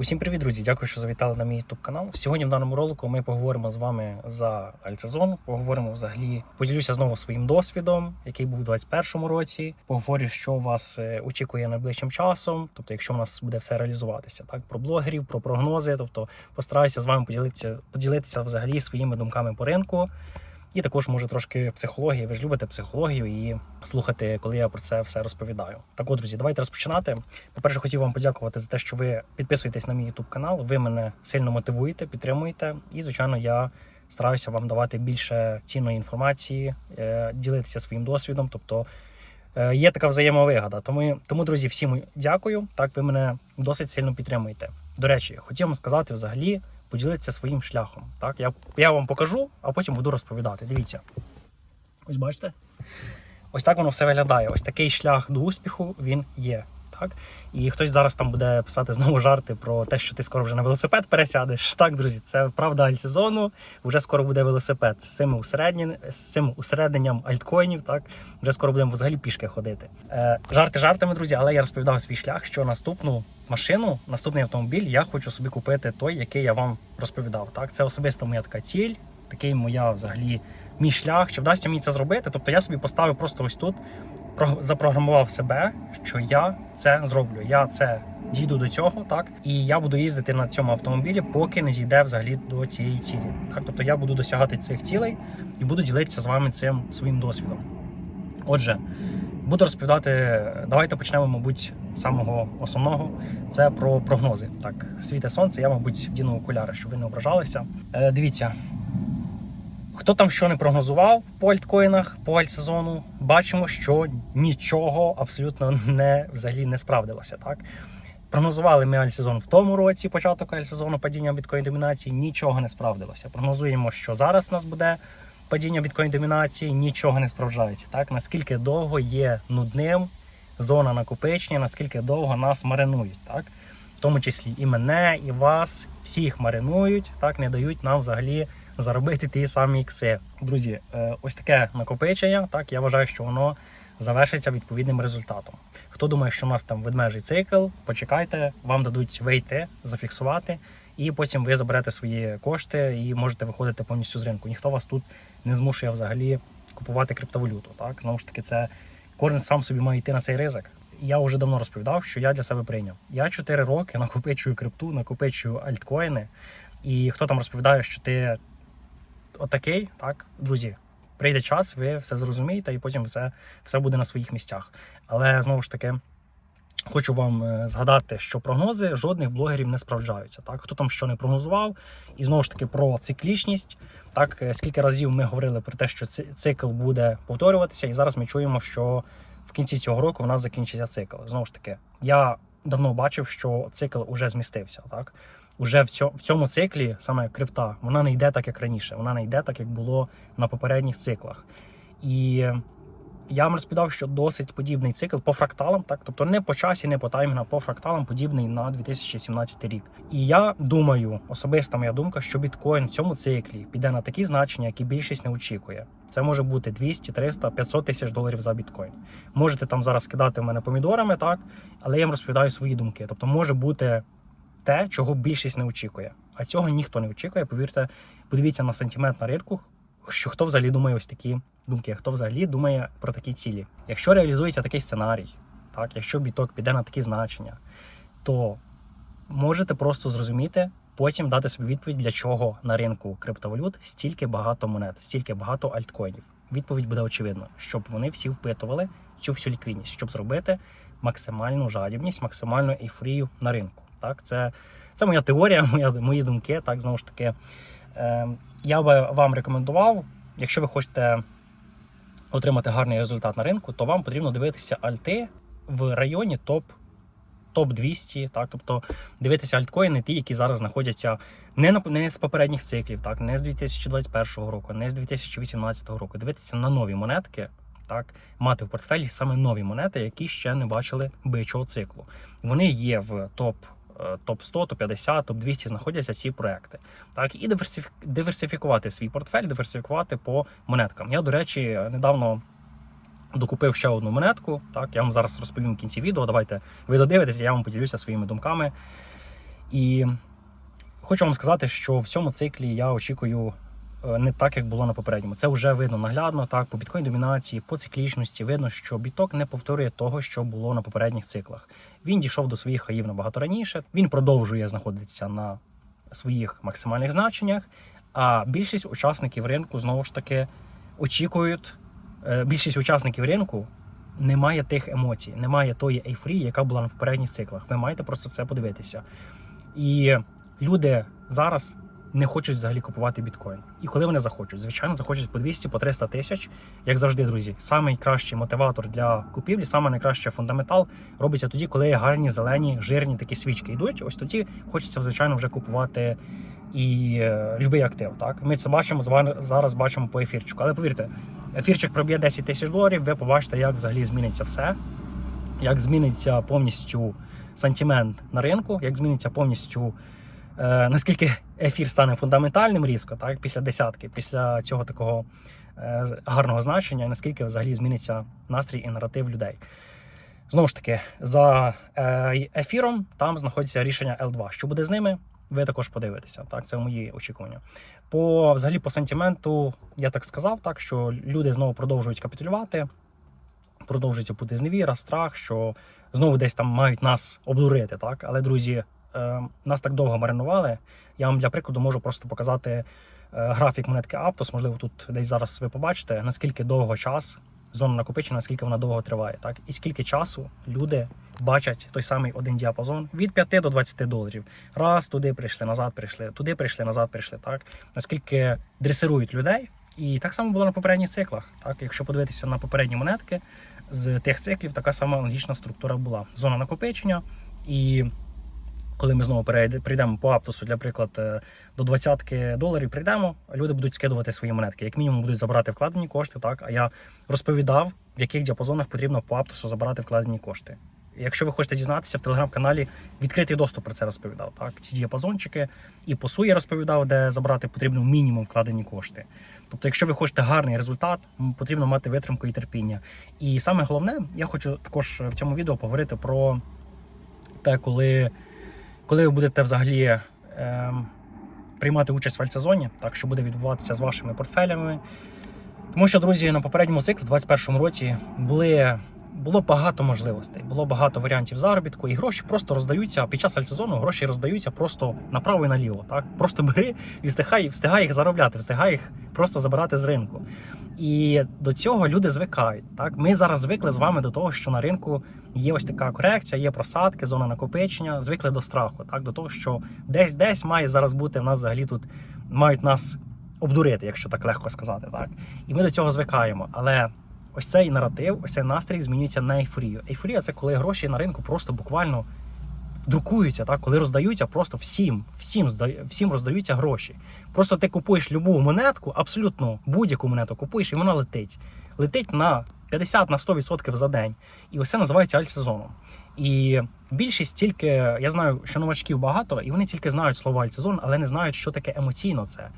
Усім привіт, друзі! Дякую, що завітали на мій YouTube канал. Сьогодні в даному ролику ми поговоримо з вами за альтсезон. Поговоримо взагалі, поділюся знову своїм досвідом, який був у 2021 році. Поговорю, що вас е, очікує найближчим часом. Тобто, якщо у нас буде все реалізуватися, так про блогерів, про прогнози. Тобто, постараюся з вами поділитися, поділитися взагалі своїми думками по ринку. І також може трошки психології. Ви ж любите психологію і слухати, коли я про це все розповідаю. Так, от, друзі, давайте розпочинати. По-перше, хотів вам подякувати за те, що ви підписуєтесь на мій YouTube канал. Ви мене сильно мотивуєте, підтримуєте. І, звичайно, я стараюся вам давати більше цінної інформації, е, ділитися своїм досвідом. Тобто е, є така взаємовигода. Тому, тому, друзі, всім дякую. Так, ви мене досить сильно підтримуєте. До речі, хотів вам сказати взагалі поділитися своїм шляхом. Так, я, я вам покажу, а потім буду розповідати. Дивіться. Ось бачите? Ось так воно все виглядає. Ось такий шлях до успіху він є. Так? І хтось зараз там буде писати знову жарти про те, що ти скоро вже на велосипед пересядеш. Так, друзі, це правда альтсезону. Вже скоро буде велосипед з цим усереднім, з цим усередненням альткоїнів. Так, вже скоро будемо взагалі пішки ходити. Е, жарти жартами, друзі, але я розповідав свій шлях, що наступну машину, наступний автомобіль я хочу собі купити той, який я вам розповідав. Так, це особисто моя така ціль, такий моя взагалі мій шлях. Чи вдасться мені це зробити? Тобто я собі поставив просто ось тут запрограмував себе, що я це зроблю. Я це дійду до цього, так і я буду їздити на цьому автомобілі, поки не дійде взагалі до цієї цілі. Так, тобто я буду досягати цих цілей і буду ділитися з вами цим своїм досвідом. Отже, буду розповідати. Давайте почнемо, мабуть, з самого основного. Це про прогнози. Так, світе сонце, я, мабуть, вдіну окуляри, щоб ви не ображалися. Е, дивіться, Хто там що не прогнозував по альткоїнах, по альтсезону, бачимо, що нічого абсолютно не взагалі не справдилося. Так прогнозували ми альтсезон в тому році, початок альтсезону, падіння біткоін домінації, нічого не справдилося. Прогнозуємо, що зараз у нас буде падіння біткоін домінації, нічого не справджається. Так наскільки довго є нудним зона накопичення, наскільки довго нас маринують, так в тому числі і мене, і вас, всіх маринують, так не дають нам взагалі заробити ті самі ікси. Друзі, е, ось таке накопичення. Так я вважаю, що воно завершиться відповідним результатом. Хто думає, що у нас там ведмежий цикл, почекайте, вам дадуть вийти, зафіксувати, і потім ви заберете свої кошти і можете виходити повністю з ринку. Ніхто вас тут не змушує взагалі купувати криптовалюту. Так знову ж таки, це кожен сам собі має йти на цей ризик. Я вже давно розповідав, що я для себе прийняв. Я 4 роки накопичую крипту, накопичую альткоїни. І хто там розповідає, що ти отакий, так, друзі, прийде час, ви все зрозумієте, і потім все, все буде на своїх місцях. Але знову ж таки. Хочу вам е, згадати, що прогнози жодних блогерів не справджаються. Так, хто там що не прогнозував, і знову ж таки про циклічність. Так, е, скільки разів ми говорили про те, що ци- цикл буде повторюватися, і зараз ми чуємо, що в кінці цього року в нас закінчиться цикл. Знову ж таки, я давно бачив, що цикл уже змістився. Так, уже в цьому, циклі саме крипта, вона не йде так, як раніше. Вона не йде так, як було на попередніх циклах. І я вам розповідав, що досить подібний цикл по фракталам, так тобто не по часі, не по таймінгу, по фракталам подібний на 2017 рік. І я думаю, особиста моя думка, що біткоін в цьому циклі піде на такі значення, які більшість не очікує. Це може бути 200, 300, 500 тисяч доларів за біткоін. Можете там зараз кидати в мене помідорами, так але я вам розповідаю свої думки. Тобто, може бути те, чого більшість не очікує. А цього ніхто не очікує. Повірте, подивіться на сентимент на ринку, що хто взагалі думає ось такі думки, хто взагалі думає про такі цілі. Якщо реалізується такий сценарій, так, якщо біток піде на такі значення, то можете просто зрозуміти, потім дати собі відповідь, для чого на ринку криптовалют стільки багато монет, стільки багато альткоїнів. Відповідь буде очевидна, щоб вони всі впитували цю всю ліквідність, щоб зробити максимальну жадібність, максимальну ейфорію на ринку. Так, це, це моя теорія, моя, мої думки. Так, знову ж таки, я би вам рекомендував, якщо ви хочете отримати гарний результат на ринку, то вам потрібно дивитися альти в районі топ. Топ 200, так, тобто дивитися альткоїни, ті, які зараз знаходяться не на не з попередніх циклів, так, не з 2021 року, не з 2018 року. Дивитися на нові монетки, так, мати в портфелі саме нові монети, які ще не бачили бичого циклу. Вони є в топ е, топ 100, топ 50, топ 200 знаходяться ці проекти. Так, і диверсифі- диверсифікувати свій портфель, диверсифікувати по монеткам. Я, до речі, недавно докупив ще одну монетку. Так, я вам зараз розповім в кінці відео. Давайте ви додивитеся, я вам поділюся своїми думками. І хочу вам сказати, що в цьому циклі я очікую не так, як було на попередньому. Це вже видно наглядно. Так, по біткоін домінації, по циклічності видно, що біток не повторює того, що було на попередніх циклах. Він дійшов до своїх хаїв набагато раніше. Він продовжує знаходитися на своїх максимальних значеннях. А більшість учасників ринку знову ж таки очікують. е, Більшість учасників ринку не має тих емоцій, немає тої ейфорії, яка була на попередніх циклах. Ви маєте просто це подивитися. І люди зараз не хочуть взагалі купувати біткоін. І коли вони захочуть, звичайно, захочуть по 200, по 300 тисяч, як завжди, друзі. Самий кращий мотиватор для купівлі, саме найкращий фундаментал робиться тоді, коли гарні, зелені, жирні такі свічки йдуть. Ось тоді хочеться, звичайно, вже купувати і е, любий актив. Так, ми це бачимо зараз бачимо по ефірчику. Але повірте, ефірчик проб'є 10 тисяч доларів. Ви побачите, як взагалі зміниться все, як зміниться повністю сантимент на ринку, як зміниться повністю. Е, наскільки ефір стане фундаментальним різко, так після десятки, після цього такого е, гарного значення, наскільки взагалі зміниться настрій і наратив людей. Знову ж таки, за е, ефіром там знаходиться рішення L2. Що буде з ними? Ви також подивитеся. Так, це мої очікування. По взагалі по сентименту, я так сказав, так що люди знову продовжують капітулювати, продовжується бути зневіра, страх, що знову десь там мають нас обдурити. Так, але друзі, нас так довго маринували. Я вам для прикладу можу просто показати е, графік монетки Aptos. Можливо, тут десь зараз ви побачите, наскільки довго час зона накопичення, наскільки вона довго триває, так і скільки часу люди бачать той самий один діапазон від 5 до 20 доларів. Раз туди прийшли, назад прийшли, туди прийшли, назад прийшли. Так наскільки дресирують людей, і так само було на попередніх циклах. Так, якщо подивитися на попередні монетки з тих циклів, така сама аналогічна структура була. Зона накопичення і. Коли ми знову прийдемо по Аптосу, для приклад, е, до 20 доларів прийдемо, люди будуть скидувати свої монетки. Як мінімум будуть забирати вкладені кошти. Так, а я розповідав, в яких діапазонах потрібно по Аптосу забирати вкладені кошти. Якщо ви хочете дізнатися, в телеграм-каналі відкритий доступ про це розповідав. Так, ці діапазончики і по суї розповідав, де забрати потрібно мінімум вкладені кошти. Тобто, якщо ви хочете гарний результат, потрібно мати витримку і терпіння. І саме головне, я хочу також в цьому відео поговорити про те, коли, коли ви будете взагалі е, приймати участь в альтсезоні, так що буде відбуватися з вашими портфелями. Тому що, друзі, на попередньому циклі, в 2021 році, були, було багато можливостей, було багато варіантів заробітку, і гроші просто роздаються під час альтсезону, гроші роздаються просто направо і наліво. Так? Просто бери і встигай, встигай їх заробляти, встигай їх просто забирати з ринку. І до цього люди звикають. Так, ми зараз звикли з вами до того, що на ринку є ось така корекція, є просадки, зона накопичення. Звикли до страху, так до того, що десь десь має зараз бути в нас взагалі тут мають нас обдурити, якщо так легко сказати. Так і ми до цього звикаємо. Але ось цей наратив, ось цей настрій змінюється на ейфорію. Ейфорія це коли гроші на ринку просто буквально друкуються, так коли роздаються просто всім, всім всім роздаються гроші. Просто ти купуєш любу монетку, абсолютно будь-яку монету купуєш, і вона летить. Летить на 50 на 100% за день. І ось це називається альтсезоном. І більшість тільки я знаю, що новачків багато, і вони тільки знають слово альтсезон, але не знають, що таке емоційно це.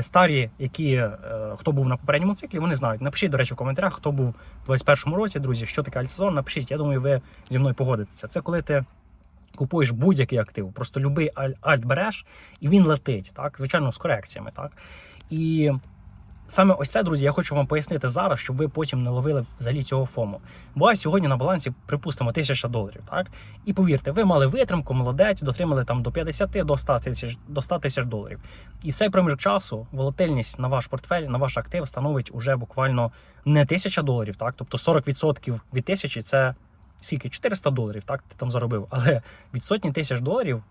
Старі, які е, хто був на попередньому циклі, вони знають. Напишіть, до речі, в коментарях, хто був у 21-му році, друзі, що таке альтсезон. Напишіть, я думаю, ви зі мною погодитеся. Це коли ти купуєш будь-який актив, просто любий аль- альт береш, і він летить, так, звичайно, з корекціями, так. І саме ось це, друзі, я хочу вам пояснити зараз, щоб ви потім не ловили взагалі цього фому. Бо сьогодні на балансі, припустимо, тисяча доларів, так? І повірте, ви мали витримку, молодець, дотримали там до 50 до 100 тисяч до 100 тисяч доларів. І в цей проміжок часу волатильність на ваш портфель, на ваш актив становить уже буквально не тисяча доларів, так? Тобто 40% від тисячі це скільки? 400 доларів, так ти там заробив. Але від сотні тисяч доларів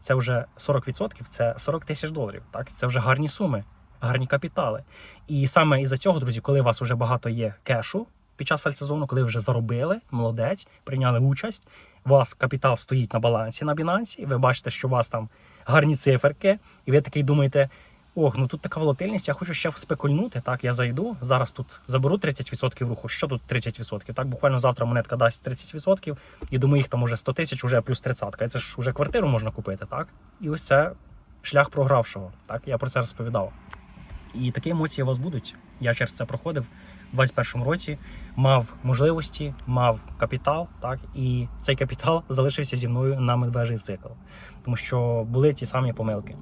це вже 40%, це 40 тисяч доларів. Так, це вже гарні суми, гарні капітали. І саме із-за цього, друзі, коли у вас вже багато є кешу під час альтсезону, коли вже заробили, молодець, прийняли участь, у вас капітал стоїть на балансі на Binance, і ви бачите, що у вас там гарні циферки, і ви такий думаєте. Ох, ну тут така волатильність, я хочу ще спекульнути. Так, я зайду. Зараз тут заберу 30% руху. Що тут 30%? Так, буквально завтра монетка дасть 30%, і думаю, їх там уже 100 тисяч, уже плюс 30. І це ж вже квартиру можна купити, так? І ось це шлях програвшого. Так, я про це розповідав. І такі емоції у вас будуть. Я через це проходив. у 2021 році мав можливості, мав капітал, так і цей капітал залишився зі мною на медвежий цикл, тому що були ті самі помилки.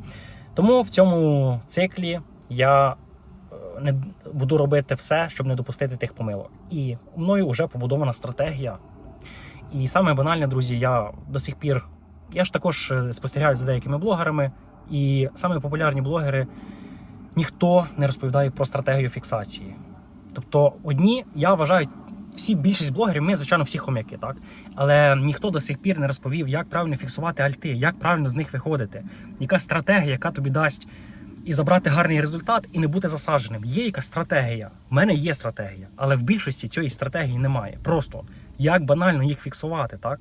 Тому в цьому циклі я е, не буду робити все, щоб не допустити тих помилок. І мною вже побудована стратегія. І саме банальне, друзі, я до сих пір я ж також е, спостерігаю за деякими блогерами, і саме популярні блогери ніхто не розповідає про стратегію фіксації. Тобто, одні, я вважаю, всі більшість блогерів, ми, звичайно, всі хомяки, так? Але ніхто до сих пір не розповів, як правильно фіксувати альти, як правильно з них виходити, яка стратегія, яка тобі дасть і забрати гарний результат, і не бути засадженим. Є якась стратегія. У мене є стратегія, але в більшості цієї стратегії немає. Просто як банально їх фіксувати, так?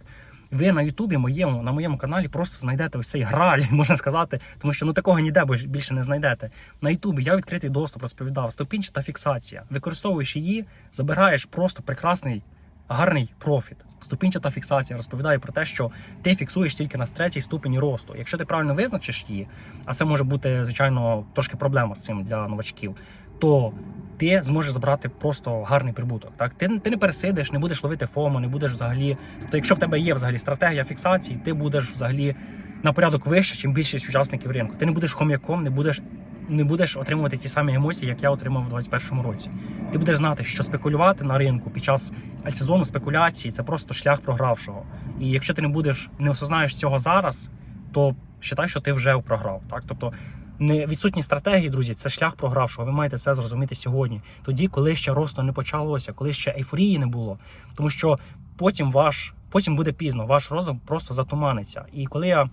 Ви на Ютубі моєму на моєму каналі просто знайдете ось цей граль, можна сказати, тому що ну такого ніде більше не знайдете. На Ютубі я відкритий доступ розповідав, ступінчата фіксація. Використовуєш її, забираєш просто прекрасний, гарний профіт. Ступінчата фіксація розповідає про те, що ти фіксуєш тільки на третій ступені росту. Якщо ти правильно визначиш її, а це може бути звичайно трошки проблема з цим для новачків, то ти зможеш забрати просто гарний прибуток. Так, ти, ти не пересидиш, не будеш ловити фому, не будеш взагалі. Тобто, якщо в тебе є взагалі стратегія фіксації, ти будеш взагалі на порядок вище, ніж більшість учасників ринку. Ти не будеш хом'яком, не будеш. Не будеш отримувати ті самі емоції, як я отримав у 2021 році. Ти будеш знати, що спекулювати на ринку під час альтсезону спекуляції це просто шлях програвшого. І якщо ти не будеш не осознаєш цього зараз, то вважай, що ти вже програв. Так, тобто не відсутність стратегії, друзі, це шлях програвшого. Ви маєте це зрозуміти сьогодні, тоді, коли ще росту не почалося, коли ще ейфорії не було. Тому що потім ваш потім буде пізно, ваш розум просто затуманиться. І коли я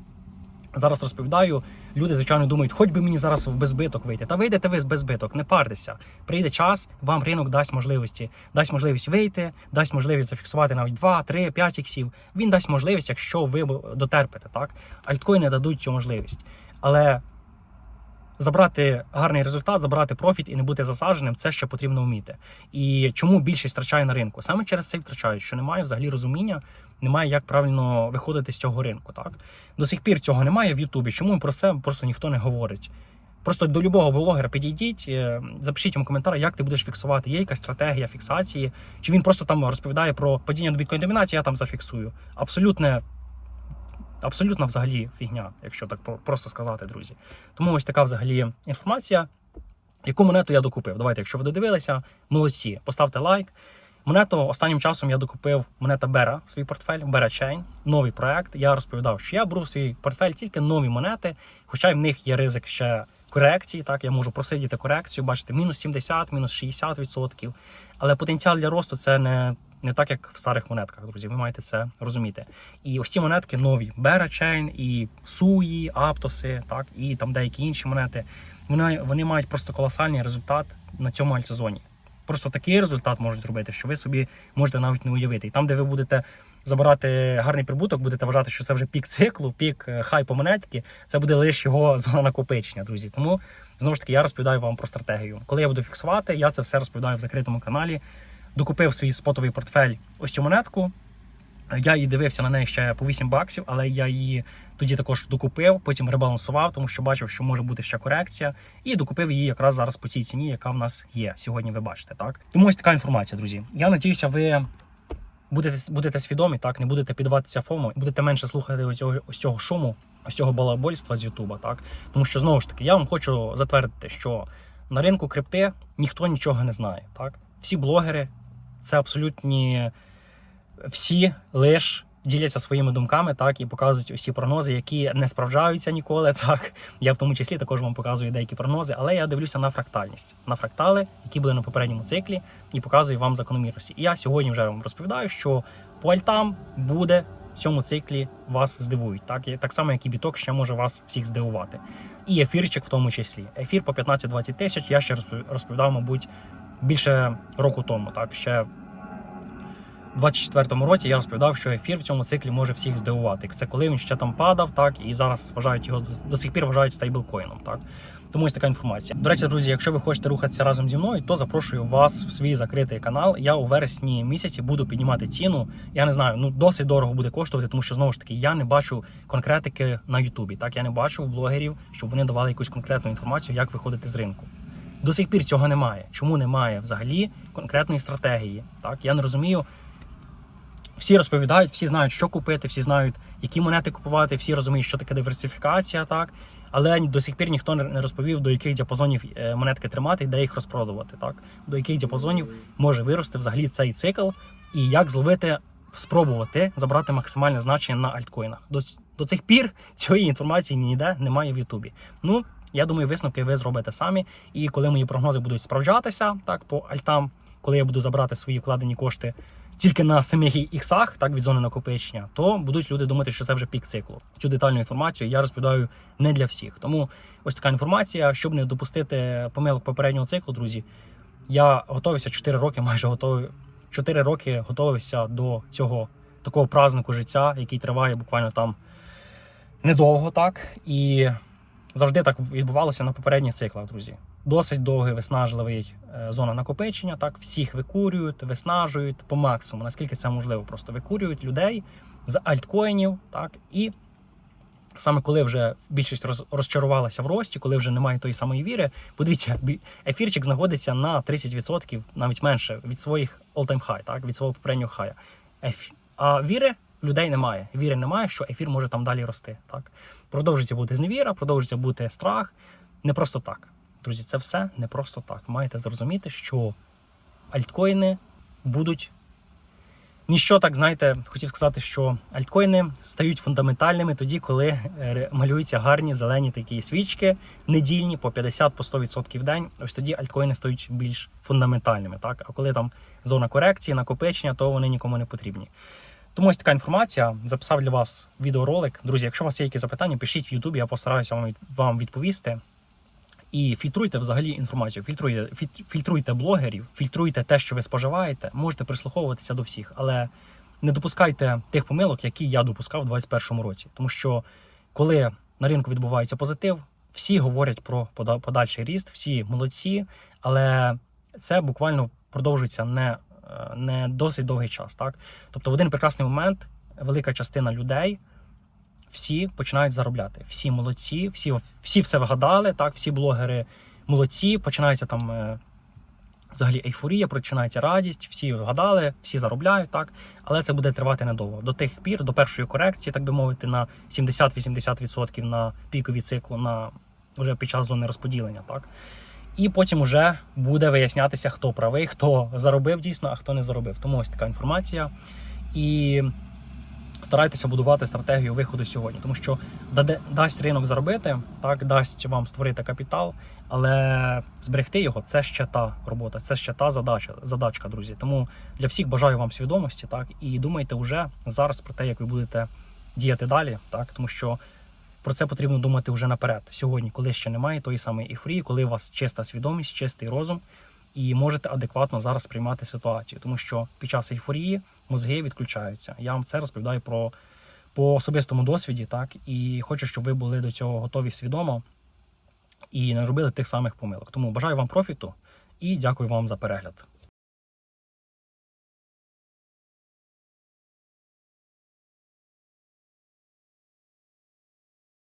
зараз розповідаю, люди звичайно думають, хоч би мені зараз в безбиток вийти. Та вийдете ви з безбиток, не партеся. Прийде час, вам ринок дасть можливості, дасть можливість вийти, дасть можливість зафіксувати навіть 2, 3, 5 іксів. Він дасть можливість, якщо ви дотерпите. Так альткоїни дадуть цю можливість, але. Забрати гарний результат, забрати профіт і не бути засадженим це ще потрібно вміти. І чому більшість втрачає на ринку? Саме через це втрачають, що немає взагалі розуміння, немає як правильно виходити з цього ринку. Так до сих пір цього немає в Ютубі. Чому про це просто ніхто не говорить? Просто до любого блогера підійдіть, е, запишіть йому коментар, як ти будеш фіксувати. Є якась стратегія фіксації, чи він просто там розповідає про падіння до біткоін домінації, я там зафіксую. Абсолютне абсолютно взагалі фігня, якщо так про- просто сказати, друзі. Тому ось така взагалі інформація. Яку монету я докупив? Давайте, якщо ви додивилися, молодці, поставте лайк. Монету останнім часом я докупив монета Бера свій портфель, Бера Chain, новий проект. Я розповідав, що я беру в свій портфель тільки нові монети, хоча й в них є ризик ще корекції. Так, я можу просидіти корекцію, бачите, мінус 70, мінус 60 відсотків. Але потенціал для росту це не, не так, як в старих монетках, друзі. Ви маєте це розуміти. І ось ці монетки нові: Бера Chain, і Суї, Аптоси, так, і там деякі інші монети. Вони, вони мають просто колосальний результат на цьому альтсезоні. Просто такий результат можуть зробити, що ви собі можете навіть не уявити. І там, де ви будете забирати гарний прибуток, будете вважати, що це вже пік циклу, пік е, хайпу монетки, це буде лише його зона накопичення, друзі. Тому знову ж таки я розповідаю вам про стратегію. Коли я буду фіксувати, я це все розповідаю в закритому каналі. Докупив свій спотовий портфель ось цю монетку. Я її дивився на неї ще по 8 баксів, але я її тоді також докупив, потім ребалансував, тому що бачив, що може бути ще корекція, і докупив її якраз зараз по цій ціні, яка в нас є. Сьогодні ви бачите, так? Тому ось така інформація, друзі. Я надіюся, ви будете, будете свідомі, так, не будете піддаватися ФОМО, будете менше слухати ось цього, ось цього шуму, ось цього балабольства з Ютуба, так? Тому що знову ж таки, я вам хочу затвердити, що на ринку крипти ніхто нічого не знає, так? Всі блогери це абсолютні всі лиш діляться своїми думками, так і показують усі прогнози, які не справджаються ніколи. Так я в тому числі також вам показую деякі прогнози, але я дивлюся на фрактальність, на фрактали, які були на попередньому циклі, і показую вам закономірності. І я сьогодні вже вам розповідаю, що по альтам буде в цьому циклі вас здивують. Так і так само, як і біток ще може вас всіх здивувати. І ефірчик в тому числі. Ефір по 15-20 тисяч. Я ще розпов- розповідав, мабуть, більше року тому. Так ще у 24-му році я розповідав, що ефір в цьому циклі може всіх здивувати. Це коли він ще там падав, так і зараз вважають його до сих пір вважають стейблкоїном. Так тому ось така інформація. До речі, друзі, якщо ви хочете рухатися разом зі мною, то запрошую вас в свій закритий канал. Я у вересні місяці буду піднімати ціну. Я не знаю, ну досить дорого буде коштувати, тому що знову ж таки я не бачу конкретики на Ютубі. Так я не бачу в блогерів, щоб вони давали якусь конкретну інформацію, як виходити з ринку. До сих пір цього немає. Чому немає взагалі конкретної стратегії? Так, я не розумію. Всі розповідають, всі знають, що купити, всі знають, які монети купувати, всі розуміють, що таке диверсифікація, так. Але до сих пір ніхто не розповів, до яких діапазонів е, монетки тримати і де їх розпродувати, так. До яких діапазонів може вирости взагалі цей цикл, і як зловити, спробувати забрати максимальне значення на альткоїнах. До, до цих пір цієї інформації ніде немає в Ютубі. Ну, я думаю, висновки ви зробите самі. І коли мої прогнози будуть справджатися, так, по альтам, коли я буду забрати свої вкладені кошти тільки на самих іксах, так, від зони накопичення, то будуть люди думати, що це вже пік циклу. Цю детальну інформацію я розповідаю не для всіх. Тому ось така інформація, щоб не допустити помилок попереднього циклу, друзі. Я готувався 4 роки, майже готовий. 4 роки готувався до цього такого празднику життя, який триває буквально там недовго, так. І завжди так відбувалося на попередніх циклах, друзі. Досить довгий виснажливий е, зона накопичення. Так, всіх викурюють, виснажують по максимуму, наскільки це можливо, просто викурюють людей з альткоїнів, так і. Саме коли вже більшість роз, розчарувалася в рості, коли вже немає тої самої віри, подивіться, ефірчик знаходиться на 30%, навіть менше від своїх all-time high, так, від свого попереднього хая. А віри людей немає. Віри немає, що ефір може там далі рости. Так? Продовжується бути зневіра, продовжується бути страх. Не просто так. Друзі, це все не просто так. Маєте зрозуміти, що альткоїни будуть. Ніщо так, знаєте, хотів сказати, що альткоїни стають фундаментальними тоді, коли е, малюються гарні зелені такі свічки недільні по 50 по 100% в день. Ось тоді альткоїни стають більш фундаментальними. Так? А коли там зона корекції, накопичення, то вони нікому не потрібні. Тому ось така інформація. Записав для вас відеоролик. Друзі, якщо у вас є якісь запитання, пишіть в Ютубі, я постараюся вам відповісти. І фільтруйте взагалі інформацію. Фільтруйте, фільт- фільтруйте блогерів, фільтруйте те, що ви споживаєте. Можете прислуховуватися до всіх, але не допускайте тих помилок, які я допускав у 2021 році. Тому що коли на ринку відбувається позитив, всі говорять про пода- подальший ріст, всі молодці, але це буквально продовжується не, не досить довгий час. Так? Тобто, в один прекрасний момент велика частина людей всі починають заробляти. Всі молодці, всі, всі все вигадали, так, всі блогери молодці, починається там. е, Взагалі ейфорія, починається радість, всі вгадали, всі заробляють, так. Але це буде тривати недовго. До тих пір, до першої корекції, так би мовити, на 70-80% на пікові циклу на вже під час зони розподілення, так. І потім уже буде вияснятися, хто правий, хто заробив дійсно, а хто не заробив. Тому ось така інформація. І старайтеся будувати стратегію виходу сьогодні, тому що дасть ринок заробити, так дасть вам створити капітал, але зберегти його це ще та робота, це ще та задача, задачка, друзі. Тому для всіх бажаю вам свідомості, так і думайте вже зараз про те, як ви будете діяти далі, так тому що. Про це потрібно думати вже наперед. Сьогодні, коли ще немає тої самої ейфорії, коли у вас чиста свідомість, чистий розум, і можете адекватно зараз приймати ситуацію, тому що під час ейфорії мозги відключаються. Я вам це розповідаю про по особистому досвіді, так і хочу, щоб ви були до цього готові свідомо і не робили тих самих помилок. Тому бажаю вам профіту і дякую вам за перегляд.